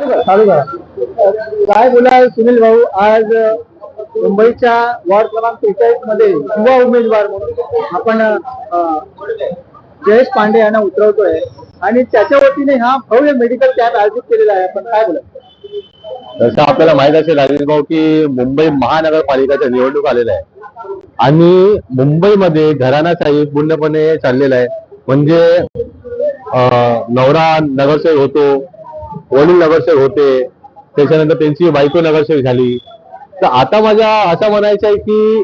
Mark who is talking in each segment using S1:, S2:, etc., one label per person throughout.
S1: चालू करा काय बोला सुनील भाऊ? आज मुंबईच्या वॉर्ड क्रमांक त्रेचाळीसमध्ये युवा उमेदवार म्हणून आपण जयेश पांडे यांना उतरवतोय. आणि त्याच्या वतीने हा भव्य मेडिकल कॅम्प आयोजित केलेला आहे. आपण काय बोला
S2: जसं आपल्याला माहीत असेल राजेश भाऊ की मुंबई महानगरपालिकाच्या निवडणूक आलेल्या आहे आणि मुंबईमध्ये घराणाशाही पूर्णपणे चाललेला आहे. म्हणजे नवरा नगरसेवक होतो वडील नगरसेवक होते त्याच्यानंतर त्यांची बायको नगरसेवक झाली. तर आता माझ्या असं म्हणायचं आहे की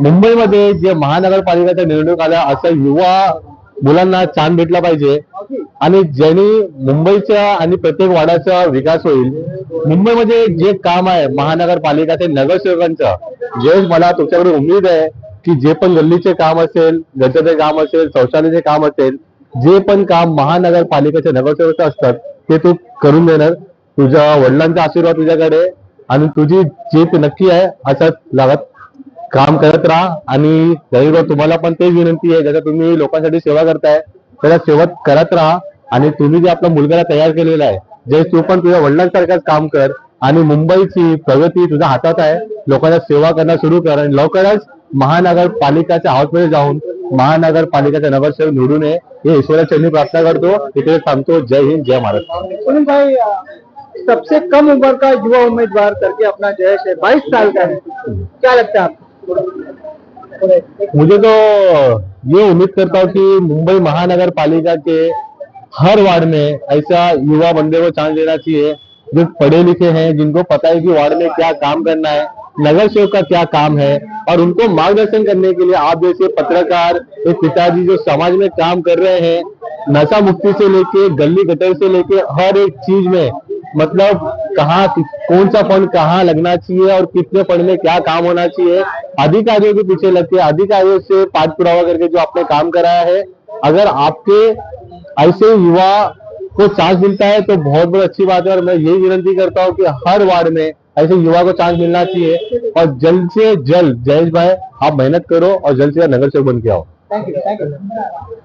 S2: मुंबईमध्ये जे महानगरपालिकेच्या निवडणूक आल्या असा युवा मुलांना छान भेटला पाहिजे. आणि ज्यांनी मुंबईच्या आणि प्रत्येक वाड्याचा विकास होईल मुंबईमध्ये जे काम आहे महानगरपालिका ते नगरसेवकांचं जे मला तुमच्याकडे उमेद आहे की जे पण गल्लीचे काम असेल गटाचे काम असेल शौचालयाचे काम असेल जे पण काम महानगरपालिकेच्या नगरसेवक असतात ते तू करून देणार. तुझ्या वडिलांचा आशीर्वाद तुझ्याकडे आणि तुझी जीत नक्की आहे असंच लागत काम करत राहा. आणि रविवार तुम्हाला पण तेच विनंती आहे जसं तुम्ही लोकांसाठी सेवा करताय त्याला सेवा करत राहा. आणि तुम्ही जे आपल्या मुलगाला तयार केलेला आहे जे तू पण तुझ्या वडिलांसारखंच काम कर. आणि मुंबईची प्रगती तुझ्या हातात आहे. लोकांना सेवा करणं सुरू कर. आणि लवकरच महानगरपालिकाच्या हाऊसमध्ये जाऊन महानगरपालिकेचा नगरसेवक निवडून ये. हे ईश्वराच्या चरणी प्रार्थना करतो. इथे सांगतो जय हिंद जय महाराष्ट्र.
S1: सुनील भाई सबसे कम उम्र का युवा उम्मीदवार करके अपना जयेश है बाईस साल का है। क्या लगता है आपको?
S2: मुझे तो ये उम्मीद करता हूँ कि मुंबई महानगर पालिका के हर वार्ड में ऐसा युवा बंदे को चांस देना चाहिए जो पढ़े लिखे हैं जिनको पता है कि वार्ड में क्या काम करना है। नगर सेवक का क्या काम है? और उनको मार्गदर्शन करने के लिए आप जैसे पत्रकार एक पिताजी जो समाज में काम कर रहे हैं, नशा मुक्ति से लेके, गली गटर से लेके हर एक चीज़ में मतलब कहाँ, कौन सा फंड कहाँ लगना चाहिए और कितने फंड में क्या काम होना चाहिए, अधिकारियों के पीछे लग के, अधिकारियों से पाठ पुरावा करके जो आपने काम कराया है, अगर आपके ऐसे युवा को चांस मिलता है तो बहुत बहुत अच्छी बात है और मैं यही विनंती करता हूँ कि हर वार्ड में ऐसे युवा को चांस मिलना चाहिए। और जल्द से जल्द जयेश भाई आप मेहनत करो और जल्द से जल्द नगर सेवक बन के आओ।
S1: Thank you thank you